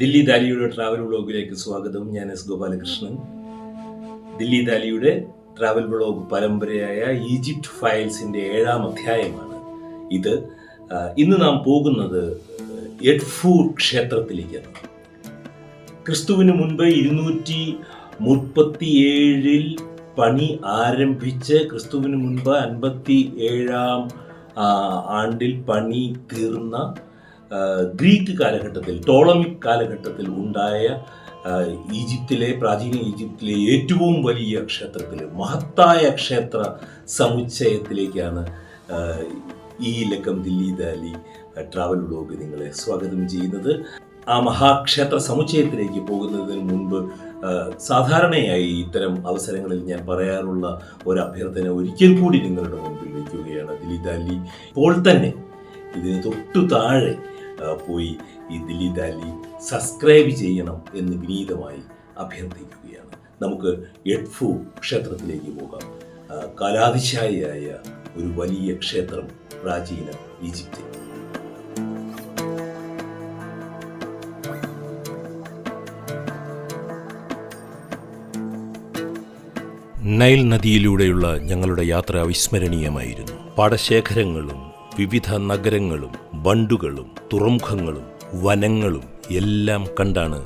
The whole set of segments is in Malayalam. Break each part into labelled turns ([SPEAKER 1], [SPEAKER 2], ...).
[SPEAKER 1] ദില്ലി ദാലിയുടെ ട്രാവൽ വ്ളോഗിലേക്ക് സ്വാഗതം. ഞാൻ എസ് ഗോപാലകൃഷ്ണൻ. ദില്ലി ദാലിയുടെ ട്രാവൽ വ്ളോഗ് പരമ്പരയായ ഈജിപ്റ്റ് ഫയൽസിന്റെ ഏഴാം അധ്യായമാണ് ഇത്. ഇന്ന് നാം പോകുന്നത് എഡ്ഫൂർ ക്ഷേത്രത്തിലേക്കാണ്. ക്രിസ്തുവിന് മുൻപ് ഇരുന്നൂറ്റി മുപ്പത്തിയേഴിൽ പണി ആരംഭിച്ച് ക്രിസ്തുവിന് മുൻപ് അൻപത്തി ഏഴാം ആണ്ടിൽ പണി തീർന്ന ഗ്രീക്ക് കാലഘട്ടത്തിൽ ടോളമിക് കാലഘട്ടത്തിൽ ഉണ്ടായ ഈജിപ്തിലെ പ്രാചീന ഈജിപ്തിലെ ഏറ്റവും വലിയ ക്ഷേത്രത്തിലെ മഹത്തായ ക്ഷേത്ര സമുച്ചയത്തിലേക്കാണ് ഈ ലക്കം ദില്ലി ദാലി ട്രാവൽ വ്ലോഗ് നിങ്ങളെ സ്വാഗതം ചെയ്യുന്നത്. ആ മഹാക്ഷേത്ര സമുച്ചയത്തിലേക്ക് പോകുന്നതിന് മുൻപ് സാധാരണയായി ഇത്തരം അവസരങ്ങളിൽ ഞാൻ പറയാറുള്ള ഒരു അഭ്യർത്ഥന ഒരിക്കൽ കൂടി നിങ്ങളുടെ മുമ്പിൽ വയ്ക്കുകയാണ്. ദില്ലി ദാലി ഇപ്പോൾ തന്നെ ഇതിന് തൊട്ടു താഴെ പോയി ഈ ദില്ലി ദാലി സബ്സ്ക്രൈബ് ചെയ്യണം എന്ന് വിനീതമായി അഭ്യർത്ഥിക്കുകയാണ്. നമുക്ക് എഡ്ഫു ക്ഷേത്രത്തിലേക്ക് പോകാം. കലാതിശായിയായ ഒരു വലിയ ക്ഷേത്രം പ്രാചീന ഈജിപ്തിൽ. നൈൽ നദിയിലൂടെയുള്ള ഞങ്ങളുടെ യാത്ര അവിസ്മരണീയമായിരുന്നു. പാടശേഖരങ്ങളും വിവിധ നഗരങ്ങളും ബണ്ടുകളും തുറമുഖങ്ങളും വനങ്ങളും എല്ലാം കണ്ടാണ്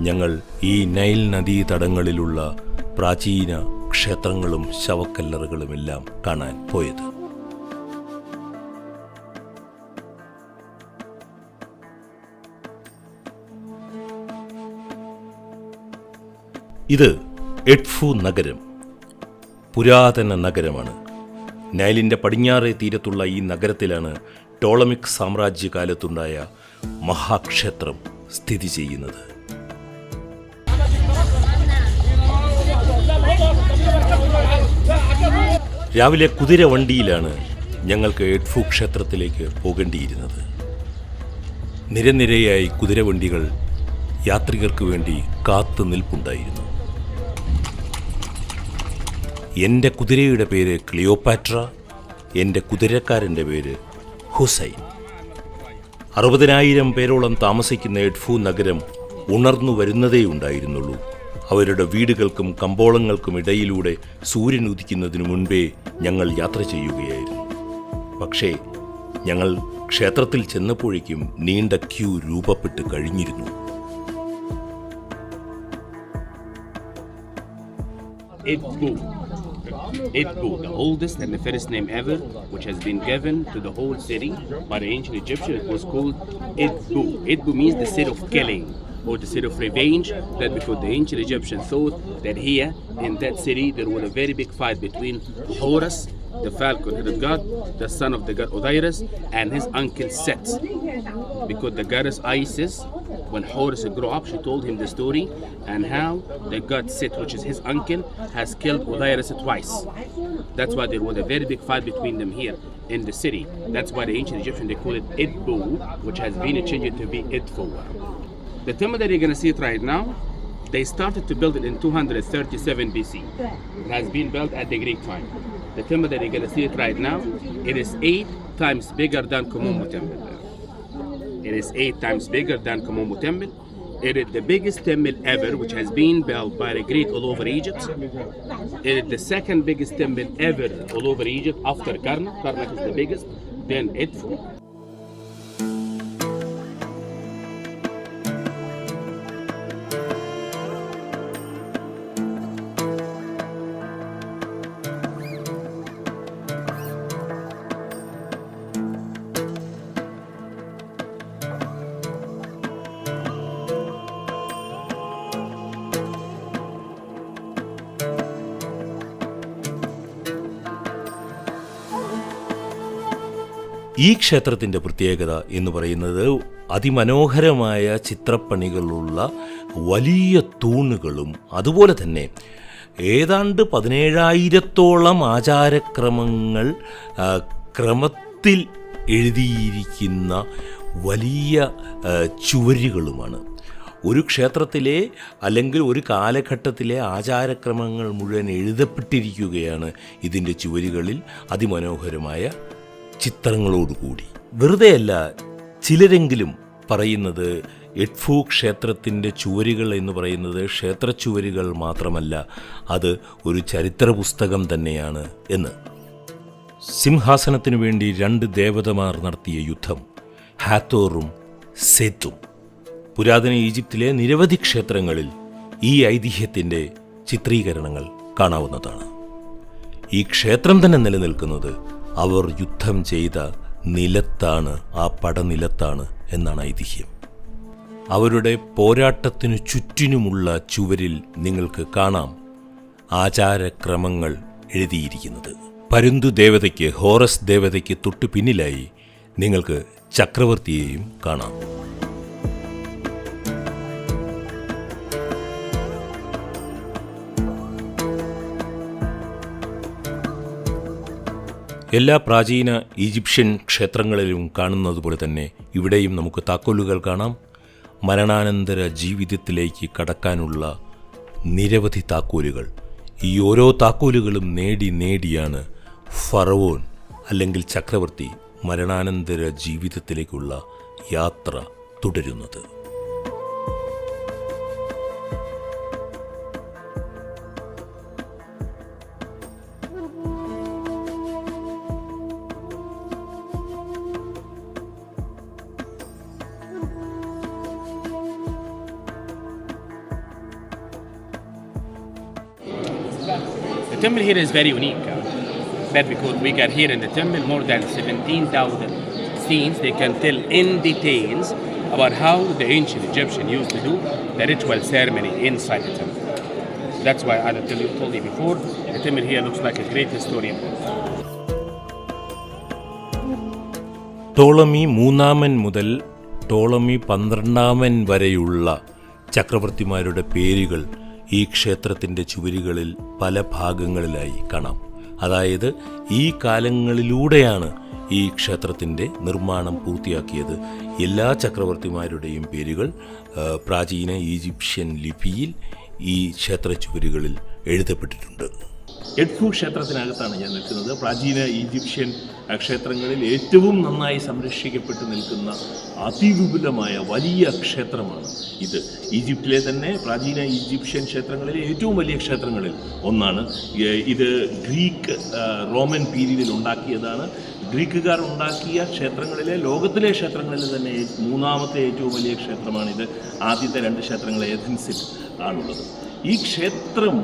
[SPEAKER 1] ഞങ്ങൾ ഈ നൈൽ നദീ തടങ്ങളിലുള്ള പ്രാചീന ക്ഷേത്രങ്ങളും ശവക്കല്ലറുകളുമെല്ലാം കാണാൻ പോയത്. ഇത് എഡ്ഫു നഗരം പുരാതന നഗരമാണ്. നൈലിന്റെ പടിഞ്ഞാറേ തീരത്തുള്ള ഈ നഗരത്തിലാണ് ടോളമിക് സാമ്രാജ്യകാലത്തുണ്ടായ മഹാക്ഷേത്രം സ്ഥിതി ചെയ്യുന്നത്. രാവിലെ കുതിര വണ്ടിയിലാണ് ഞങ്ങൾക്ക് എഡ്ഫു ക്ഷേത്രത്തിലേക്ക് പോകേണ്ടിയിരുന്നത്. നിരനിരയായി കുതിരവണ്ടികൾ യാത്രികർക്ക് വേണ്ടി കാത്തു നിൽപ്പുണ്ടായിരുന്നു. എന്റെ കുതിരയുടെ പേര് ക്ലിയോപാട്ര എന്റെ കുതിരക്കാരന്റെ പേര് ഹുസൈൻ. അറുപതിനായിരം പേരോളം താമസിക്കുന്ന എഡ്ഫു നഗരം ഉണർന്നു വരുന്നതേ ഉണ്ടായിരുന്നുള്ളൂ. അവരുടെ വീടുകൾക്കും കമ്പോളങ്ങൾക്കും ഇടയിലൂടെ സൂര്യൻ ഉദിക്കുന്നതിനു മുൻപേ ഞങ്ങൾ യാത്ര ചെയ്യുകയായിരുന്നു. പക്ഷേ ഞങ്ങൾ ക്ഷേത്രത്തിൽ ചെന്നപ്പോഴേക്കും നീണ്ട ക്യൂ രൂപപ്പെട്ട് കഴിഞ്ഞിരുന്നു.
[SPEAKER 2] Itbu. Itbu, the oldest and the first name ever, which has been given to the whole city by the ancient Egyptians. It was called Itbu. Itbu means the city of killing or the city of revenge. That because the ancient Egyptians thought that here in that city there was a very big fight between Horus, the falcon-headed god, the son of the god Osiris, and his uncle Set. Because the goddess Isis, when Horus grew up, she told him the story and how the god Set, which is his uncle, has killed Osiris twice. That's why there was a very big fight between them here in the city. That's why the ancient Egyptians they call it Idbu, which has been changed to be Idfu. The temple that you're going to see it right now, they started to build it in 237 BC. It has been built at the Greek time. The temple that you're going to see it right now, it is eight times bigger than Komomo temple. It is eight times bigger than Komomo temple. It is the biggest temple ever, which has been built by the Greek all over Egypt. It is the second biggest temple ever all over Egypt after Karnak. Karnak is the biggest. Then Edfu.
[SPEAKER 1] ഈ ക്ഷേത്രത്തിന്റെ പ്രത്യേകത എന്ന് പറയുന്നത് അതിമനോഹരമായ ചിത്രപ്പണികളുള്ള വലിയ തൂണുകളും അതുപോലെ തന്നെ ഏതാണ്ട് പതിനേഴായിരത്തോളം ആചാരക്രമങ്ങൾ ക്രമത്തിൽ എഴുതിയിരിക്കുന്ന വലിയ ചുവരുകളുമാണ്. ഒരു ക്ഷേത്രത്തിലെ അല്ലെങ്കിൽ ഒരു കാലഘട്ടത്തിലെ ആചാരക്രമങ്ങൾ മുഴുവൻ എഴുതപ്പെട്ടിരിക്കുകയാണ് ഇതിന്റെ ചുവരുകളിൽ അതിമനോഹരമായ ചിത്രങ്ങളോടുകൂടി. വെറുതെയല്ല ചിലരെങ്കിലും പറയുന്നത് എഡ്ഫു ക്ഷേത്രത്തിന്റെ ചുവരുകൾ എന്ന് പറയുന്നത് ക്ഷേത്ര ചുവരുകൾ മാത്രമല്ല അത് ഒരു ചരിത്ര പുസ്തകം തന്നെയാണ് എന്ന്. സിംഹാസനത്തിനു വേണ്ടി രണ്ട് ദേവതമാർ നടത്തിയ യുദ്ധം ഹാത്തോറും സെത്തും. പുരാതന ഈജിപ്തിലെ നിരവധി ക്ഷേത്രങ്ങളിൽ ഈ ഐതിഹ്യത്തിന്റെ ചിത്രീകരണങ്ങൾ കാണാവുന്നതാണ്. ഈ ക്ഷേത്രം തന്നെ നിലനിൽക്കുന്നത് അവർ യുദ്ധം ചെയ്ത നിലത്താണ് ആ പടനിലത്താണ് എന്നാണ് ഐതിഹ്യം. അവരുടെ പോരാട്ടത്തിനു ചുറ്റിനുമുള്ള ചുവരിൽ നിങ്ങൾക്ക് കാണാം ആചാരക്രമങ്ങൾ എഴുതിയിരിക്കുന്നത്. പരുന്തു ദേവതയ്ക്ക് ഹോറസ് ദേവതയ്ക്ക് തൊട്ടു പിന്നിലായി നിങ്ങൾക്ക് ചക്രവർത്തിയെയും കാണാം. എല്ലാ പ്രാചീന ഈജിപ്ഷ്യൻ ക്ഷേത്രങ്ങളിലും കാണുന്നത് പോലെ തന്നെ ഇവിടെയും നമുക്ക് താക്കോലുകൾ കാണാം. മരണാനന്തര ജീവിതത്തിലേക്ക് കടക്കാനുള്ള നിരവധി താക്കോലുകൾ. ഈ ഓരോ താക്കോലുകളും നേടി നേടിയാണ് ഫറവോൻ അല്ലെങ്കിൽ ചക്രവർത്തി മരണാനന്തര ജീവിതത്തിലേക്കുള്ള യാത്ര തുടരുന്നത്.
[SPEAKER 2] Temple here is very unique. uh, That because we got here in the temple more than 17,000 scenes. They can tell in details about how the ancient Egyptian used to do the ritual ceremony inside the temple. That's why I told you, told you before, the temple here looks like a great historian.
[SPEAKER 1] Ptolemy മൂന്നാമൻ മുതൽ ടോളമി പന്ത്രണ്ടാമൻ വരെയുള്ള ചക്രവർത്തിമാരുടെ പേരുകൾ ഈ ക്ഷേത്രത്തിന്റെ ചുവരുകളിൽ പല ഭാഗങ്ങളിലായി കാണാം. അതായത് ഈ കാലങ്ങളിലൂടെയാണ് ഈ ക്ഷേത്രത്തിന്റെ നിർമ്മാണം പൂർത്തിയാക്കിയത്. എല്ലാ ചക്രവർത്തിമാരുടെയും പേരുകൾ പ്രാചീന ഈജിപ്ഷ്യൻ ലിപിയിൽ ഈ ക്ഷേത്ര ചുവരുകളിൽ എഴുതപ്പെട്ടിട്ടുണ്ട്.
[SPEAKER 3] എഡ്ഫു ക്ഷേത്രത്തിനകത്താണ് ഞാൻ നിൽക്കുന്നത്. പ്രാചീന ഈജിപ്ഷ്യൻ ക്ഷേത്രങ്ങളിൽ ഏറ്റവും നന്നായി സംരക്ഷിക്കപ്പെട്ട് നിൽക്കുന്ന അതിവിപുലമായ വലിയ ക്ഷേത്രമാണ് ഇത്. ഈജിപ്തിലെ തന്നെ പ്രാചീന ഈജിപ്ഷ്യൻ ക്ഷേത്രങ്ങളിലെ ഏറ്റവും വലിയ ക്ഷേത്രങ്ങളിൽ ഒന്നാണ്. ഇത് ഗ്രീക്ക് റോമൻ പീരീഡിൽ ഉണ്ടാക്കിയതാണ്. ഗ്രീക്കുകാർ ഉണ്ടാക്കിയ ക്ഷേത്രങ്ങളിലെ ലോകത്തിലെ ക്ഷേത്രങ്ങളിൽ തന്നെ മൂന്നാമത്തെ ഏറ്റവും വലിയ ക്ഷേത്രമാണിത്. ആദ്യത്തെ രണ്ട് ക്ഷേത്രങ്ങൾ ഏഥൻസിൽ ആണുള്ളത്. ഈ ക്ഷേത്രം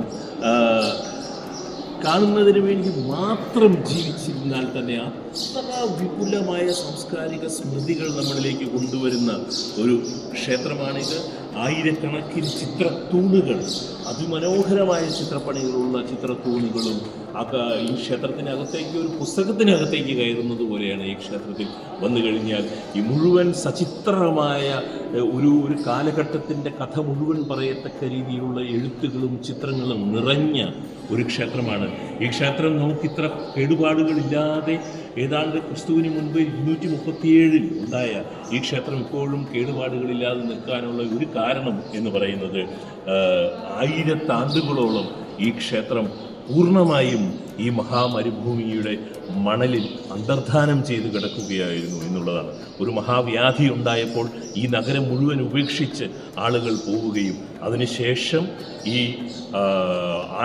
[SPEAKER 3] കാണുന്നതിന് വേണ്ടി മാത്രം ജീവിച്ചിരുന്നാൽ തന്നെ അത്ര വിപുലമായ സാംസ്കാരിക സ്മൃതികൾ നമ്മളിലേക്ക് കൊണ്ടുവരുന്ന ഒരു ക്ഷേത്രമാണിത്. ആയിരക്കണക്കിന് ചിത്രത്തൂണുകൾ അതിമനോഹരമായ ചിത്രപ്പണികളുള്ള ചിത്രത്തൂണുകളും ഈ ക്ഷേത്രത്തിനകത്തേക്ക് ഒരു പുസ്തകത്തിനകത്തേക്ക് കയറുന്നത് പോലെയാണ് ഈ ക്ഷേത്രത്തിൽ വന്നു കഴിഞ്ഞാൽ. ഈ മുഴുവൻ സചിത്രമായ ഒരു ഒരു കാലഘട്ടത്തിന്റെ കഥ മുഴുവൻ പറയത്തക്ക രീതിയിലുള്ള എഴുത്തുകളും ചിത്രങ്ങളും നിറഞ്ഞ ഒരു ക്ഷേത്രമാണ്. ഈ ക്ഷേത്രം നമുക്കിത്ര കേടുപാടുകളില്ലാതെ ഏതാണ്ട് ക്രിസ്തുവിന് മുൻപ് ഇരുന്നൂറ്റി മുപ്പത്തിയേഴിൽ ഉണ്ടായ ഈ ക്ഷേത്രം ഇപ്പോഴും കേടുപാടുകളില്ലാതെ നിൽക്കാനുള്ള ഒരു കാരണം എന്ന് പറയുന്നത്. ആയിരത്താണ്ടുകളോളം ഈ ക്ഷേത്രം പൂർണമായും ഈ മഹാമരുഭൂമിയുടെ മണലിൽ അന്തർധാനം ചെയ്ത് കിടക്കുകയായിരുന്നു എന്നുള്ളതാണ്. ഒരു മഹാവ്യാധി ഉണ്ടായപ്പോൾ ഈ നഗരം മുഴുവൻ ഉപേക്ഷിച്ച് ആളുകൾ പോവുകയും അതിനുശേഷം ഈ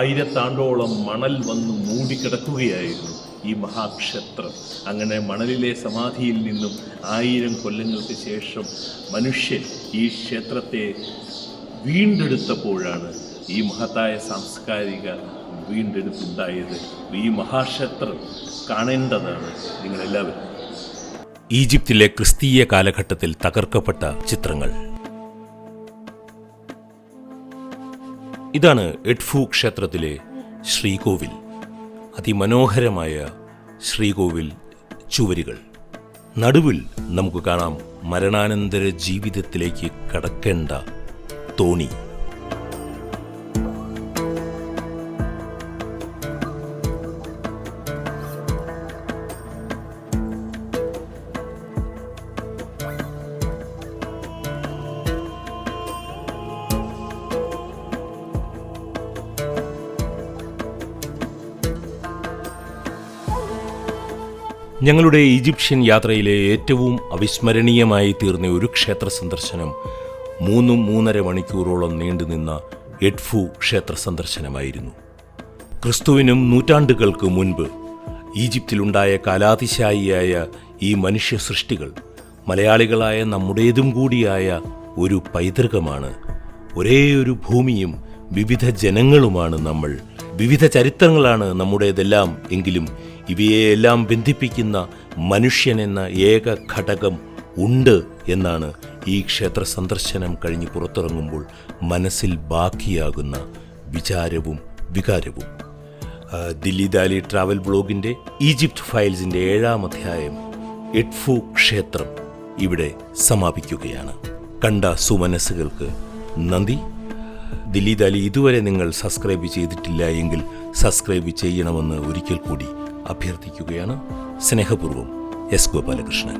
[SPEAKER 3] ആയിരത്താണ്ടോളം മണൽ വന്ന് മൂടിക്കിടക്കുകയായിരുന്നു ഈ മഹാക്ഷേത്രം. അങ്ങനെ മണലിലെ സമാധിയിൽ നിന്നും ആയിരം കൊല്ലങ്ങൾക്ക് ശേഷം മനുഷ്യൻ ഈ ക്ഷേത്രത്തെ വീണ്ടെടുത്തപ്പോഴാണ് ഈ മഹത്തായ സാംസ്കാരിക വീണ്ടെടുപ്പുണ്ടായത്. ഈ മഹാക്ഷേത്രം കാണേണ്ടതാണ് നിങ്ങളെല്ലാവരും.
[SPEAKER 1] ഈജിപ്തിലെ ക്രിസ്തീയ കാലഘട്ടത്തിൽ തകർക്കപ്പെട്ട ചിത്രങ്ങൾ. ഇതാണ് എഡ്ഫു ക്ഷേത്രത്തിലെ ശ്രീകോവിൽ. അതിമനോഹരമായ ശ്രീകോവിൽ ചുവരുകൾ. നടുവിൽ നമുക്ക് കാണാം മരണാനന്തര ജീവിതത്തിലേക്ക് കടക്കേണ്ട തോണി. ഞങ്ങളുടെ ഈജിപ്ഷ്യൻ യാത്രയിലെ ഏറ്റവും അവിസ്മരണീയമായി തീർന്ന ഒരു ക്ഷേത്ര സന്ദർശനം മൂന്നും മൂന്നര മണിക്കൂറോളം നീണ്ടുനിന്ന എഡ്ഫു ക്ഷേത്ര സന്ദർശനമായിരുന്നു. ക്രിസ്തുവിനും നൂറ്റാണ്ടുകൾക്ക് മുൻപ് ഈജിപ്തിലുണ്ടായ കാലാതിശായിയായ ഈ മനുഷ്യ സൃഷ്ടികൾ മലയാളികളായ നമ്മുടേതും കൂടിയായ ഒരു പൈതൃകമാണ്. ഒരേ ഒരു ഭൂമിയും വിവിധ ജനങ്ങളുമാണ് നമ്മൾ. വിവിധ ചരിത്രങ്ങളാണ് നമ്മുടേതെല്ലാം എങ്കിലും ഇവയെല്ലാം ബന്ധിപ്പിക്കുന്ന മനുഷ്യൻ എന്ന ഏക ഘടകം ഉണ്ട് എന്നാണ് ഈ ക്ഷേത്ര സന്ദർശനം കഴിഞ്ഞ് പുറത്തിറങ്ങുമ്പോൾ മനസ്സിൽ ബാക്കിയാകുന്ന വിചാരവും വികാരവും. ദില്ലി ദാലി ട്രാവൽ ബ്ലോഗിന്റെ ഈജിപ്റ്റ് ഫയൽസിന്റെ ഏഴാം അധ്യായം എഡ്ഫു ക്ഷേത്രം ഇവിടെ സമാപിക്കുകയാണ്. കണ്ട സുമനസ്സുകൾക്ക് നന്ദി. ദില്ലി ദാലി ഇതുവരെ നിങ്ങൾ സബ്സ്ക്രൈബ് ചെയ്തിട്ടില്ല എങ്കിൽ സബ്സ്ക്രൈബ് ചെയ്യണമെന്ന് ഒരിക്കൽ കൂടി അഭ്യർത്ഥിക്കുകയാണ്. സ്നേഹപൂർവം എസ് ഗോപാലകൃഷ്ണൻ.